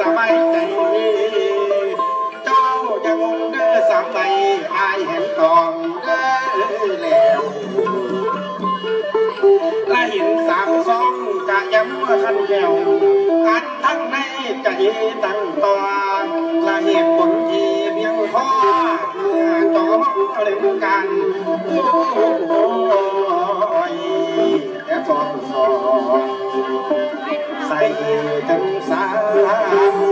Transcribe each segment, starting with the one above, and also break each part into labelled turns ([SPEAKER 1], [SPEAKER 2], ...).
[SPEAKER 1] สบายใจ เจ้าจะงงเด้อสามใบอายเห็นกองเด้อแล้วและห็นสามซองกะย้ำว่าขันแก้วขันทั้งในใจตั้งตอนและเหตุผลที่เพียงพอจอมเล่กันโอ้ยแต่ฟองฟองใส่ทั้งสา Senhor.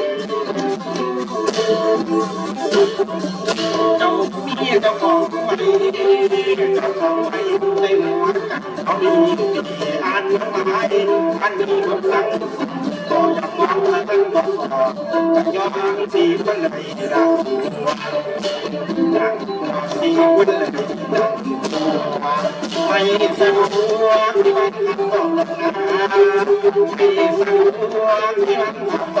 [SPEAKER 1] เจ้าเมียเจ้าของตัวดีเจ้าของให้ในหัวเขาดีดีอ่นมาไม้อันมีคำสั่งต่อจากวังมาตั้งบอกันยอมสีคนไนรักรัสีคนไหนรัไม่สัรที่มัทำบ่หนักไม่รที่มัน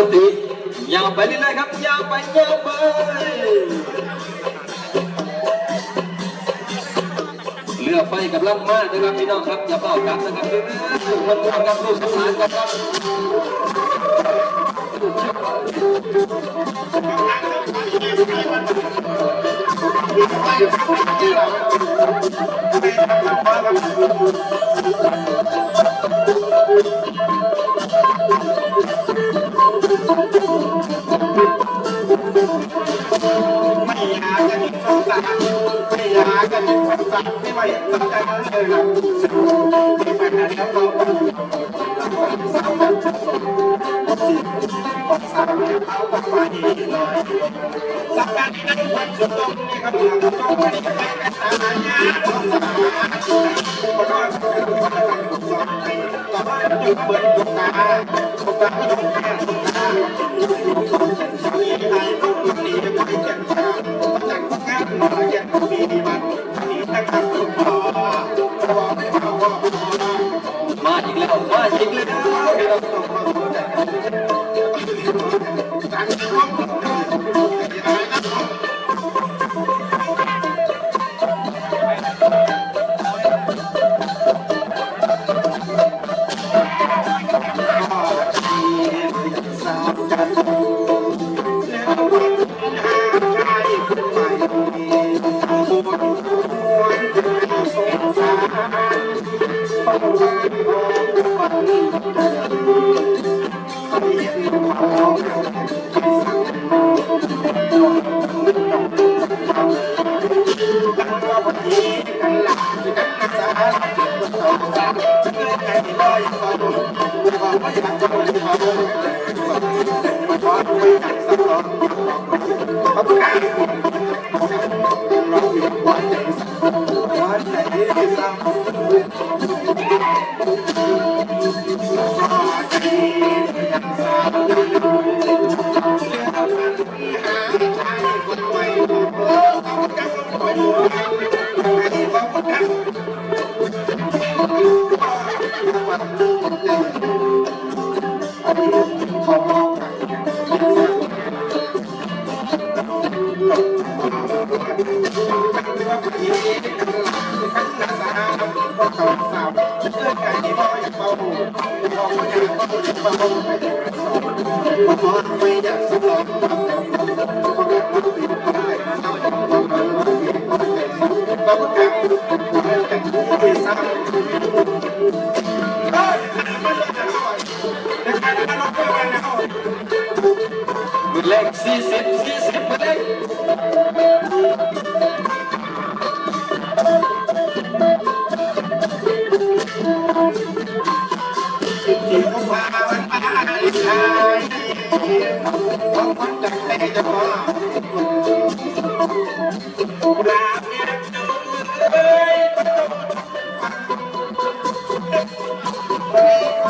[SPEAKER 1] ก็ดียาว
[SPEAKER 2] ไปเรื่อยๆครับยาวไปยาวไปเรือกไฟกับลำมากนะครับพี่น้องครับอย่าเฝ้ากันนะครับเรื่อยๆมันวนกับลูกสำรานกันครับ
[SPEAKER 1] ไม่อยากจะมีความสักไม่อยากจะมีความสักไม่ว่าอย่างสักแต่เลยนะมีปัญหาแล้วเราสาวแบบผสมสิของสาวเนี่ยเขาบอกว่าดีเลยสัปดาห์นี้นะวันสุดตรงนี่ครับเราต้องไปกันไปกันตามงานของสาวขอโทษคือว่าเราต้องสอนให้ต่อไปอยู่เปิดตุ๊กตาตุ๊กตาไม่ต้องแก้ตุ๊กตาส Oh, Senhor. Black, sip, sip, sip. Thank you.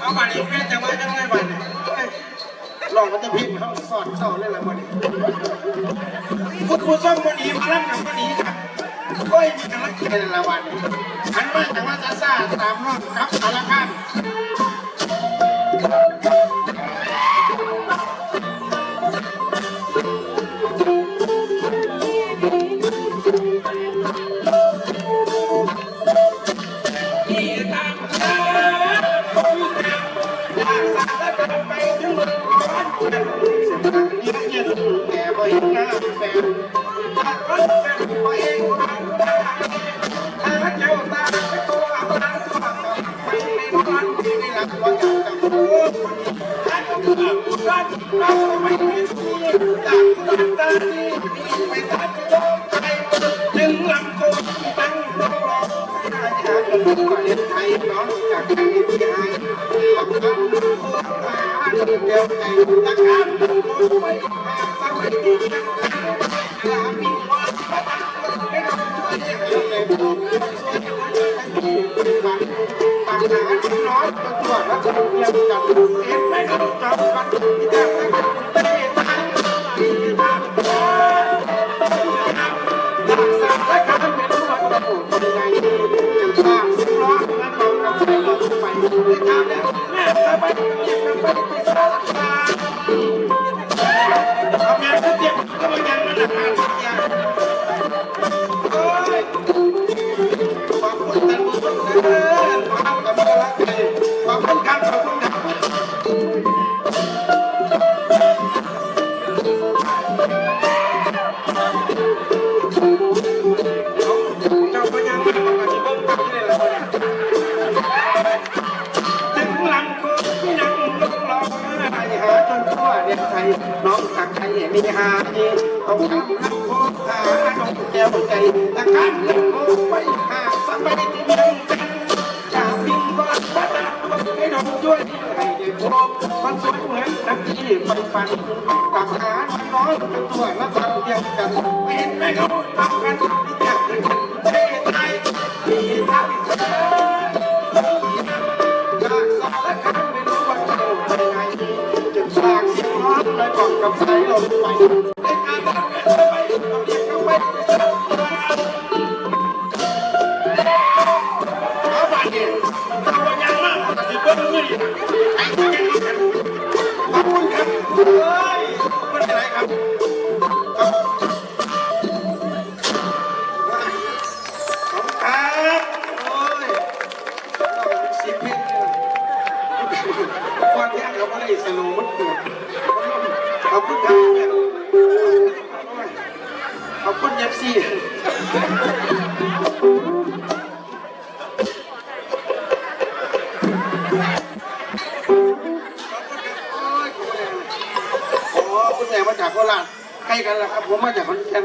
[SPEAKER 1] เอาบัตรอี
[SPEAKER 2] กแม่ว่า
[SPEAKER 1] จะได้บันี่ยเอ้ยลองมันจะพิมพ์เขาสอนสอนเลยละบัตรนี้พุทผู้ทรง
[SPEAKER 2] บ
[SPEAKER 1] ดีพลังกับบัตรนี้ค่ะก็ยังมีกำลังใจในละวันอันว่าแต่ว่าจะซ่าตามรอบครับสารคาม Thank you. น้อยตัวนั้นจะมีเงินจัดเอ็นาเย็นต้องทำนักโคหาน้องแก้วใจตะการเล็กโคไปหาสบายที่ยังจันอยพิงก่อนบ้านให้น้องด้วยให้ได้พบมันสวยเหมือนนักที่ไปฝันต่างหาน้อยตัวละตันเดียวกันไม่เห็นแม่เขาทำกัน คนแยกเขาก็เลยสโลว์มันเกิด ขอบคุณครับขอบคุณเอฟซีโอ้คุณแม่มาจากโคราชใกล้กันแหละครับ ผมมาจากขอนแก่น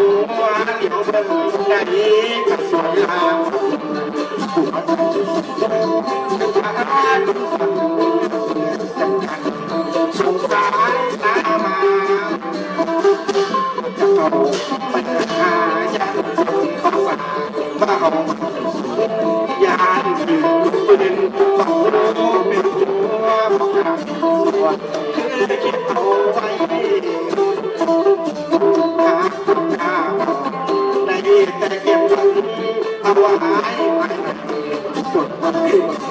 [SPEAKER 1] หัวเดี๋ยวเป็นไงจะสวยงามหัวจะหาทุกคนจะกัสงสารนามาจะเอาไปหาญาข้าวมา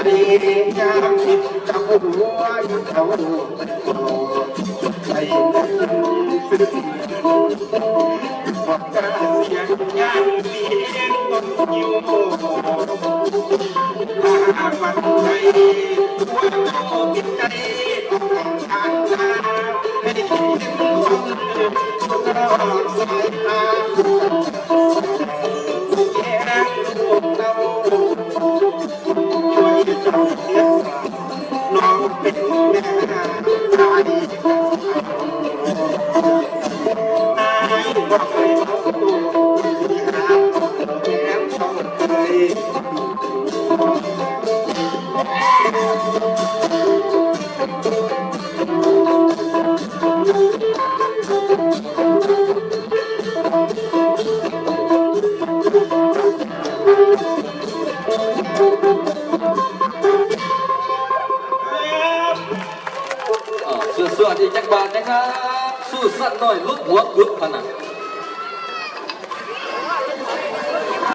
[SPEAKER 1] จะดีงาคิดจะหัวยุทธเขาใจวัดกาเสียงงานเสียงต้นยูโมตาวันใจหัวโตติดใจ สุดสุ
[SPEAKER 2] ดอีกจักบาทนะครับสู้สักหน่อยลุกหัวกึกขนาด